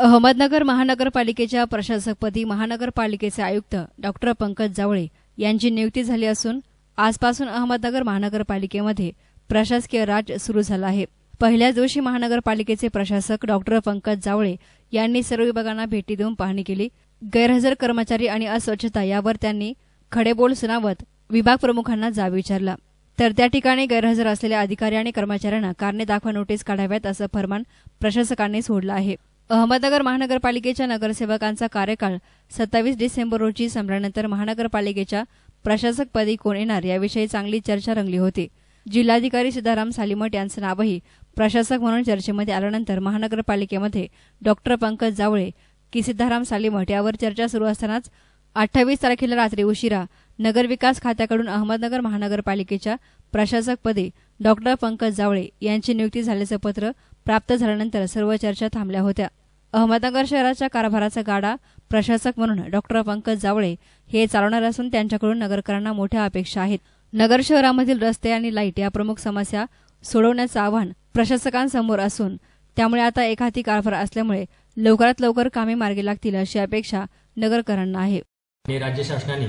अहमदनगर महानगरपालिकेच्या प्रशासकपदी महानगरपालिकेचे आयुक्त डॉक्टर पंकज जावळे यांची नियुक्ती झाली असून आजपासून अहमदनगर महानगरपालिकेमध्ये प्रशासकीय राज सुरू झाला आहे. पहिल्याच दिवशी महानगरपालिकेचे प्रशासक डॉक्टर पंकज जावळे यांनी सर्व विभागांना भेटी देऊन पाहणी केली. गैरहजर कर्मचारी आणि अस्वच्छता यावर त्यांनी खडेबोल सुनावत विभाग प्रमुखांना जाब विचारला. तर त्या ठिकाणी गैरहजर असलेल्या अधिकारी आणि कर्मचाऱ्यांना कारणे दाखवा नोटीस काढाव्यात असं फरमान प्रशासकांनी सोडलं आहे. अहमदनगर महानगरपालिकेच्या नगरसेवकांचा कार्यकाळ सत्तावीस डिसेंबर रोजी संपल्यानंतर महानगरपालिकेच्या प्रशासकपदी कोण येणार याविषयी चांगली चर्चा रंगली होती. जिल्हाधिकारी सीताराम सालिमठ यांचं नावही प्रशासक म्हणून चर्चेमध्ये आल्यानंतर महानगरपालिकेमध्ये डॉक्टर पंकज जावळे की सिद्धाराम सालिमठ यावर चर्चा सुरू असतानाच अठ्ठावीस तारखेला रात्री उशिरा नगरविकास खात्याकडून अहमदनगर महानगरपालिकेच्या प्रशासकपदी डॉक्टर पंकज जावळे यांची नियुक्ती झाल्याचं पत्र प्राप्त झाल्यानंतर सर्व चर्चा थांबल्या होत्या. अहमदनगर शहराच्या कारभाराचा गाडा प्रशासक म्हणून डॉक्टर पंकज जावळे हे चालवणार असून त्यांच्याकडून नगरकरांना मोठ्या अपेक्षा आहेत. नगर शहरामधील रस्ते आणि लाइट या प्रमुख समस्या सोडवण्याचं आव्हान प्रशासकांसमोर असून त्यामुळे आता एकाहाती कारभार असल्यामुळे लवकरात लवकर कामे मार्गी लागतील अशी अपेक्षा नगरकरांना आहे. राज्य शासनाने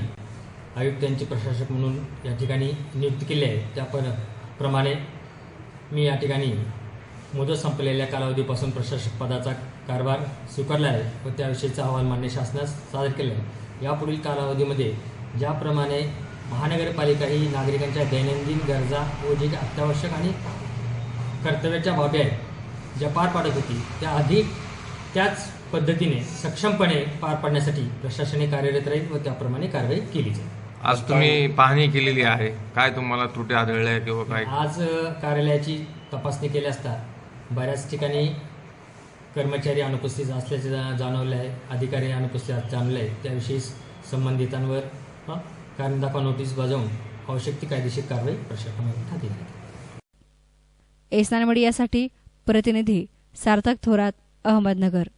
आयुक्तांची प्रशासक म्हणून या ठिकाणी नियुक्त केली आहे. त्याप्रमाणे मी या ठिकाणी मुदत संपलेल्या कालावधीपासून प्रशासक पदाचा कारभार स्वीकारला आहे व त्याविषयीचा अहवाल मान्य शासनास सादर केला आहे. यापुढील कालावधीमध्ये ज्याप्रमाणे महानगरपालिका ही नागरिकांच्या दैनंदिन गरजा व जी अत्यावश्यक आणि कर्तव्याच्या बाबी आहेत ज्या पार पाडत होती त्या अधिक त्याच पद्धतीने सक्षमपणे पार पाडण्यासाठी प्रशासने कार्यरत राहील व त्याप्रमाणे कारवाई केली जाईल. आज तुम्ही पाहणी केलेली आहे. काय तुम्हाला त्रुटी आढळल्या किंवा काय? आज कार्यालयाची तपासणी केली असता बऱ्याच ठिकाणी कर्मचारी अनुपस्थित असल्याचे जा- जाणवले आहे अधिकारी अनुपस्थित जाणवले आहे त्याविषयी संबंधितांवर कारण दाखवा नोटीस बजावून आवश्यक ती कायदेशीर कारवाई प्रशासनाने हाती यासाठी एसनान मीडियासाठी प्रतिनिधी सार्थक थोरात अहमदनगर.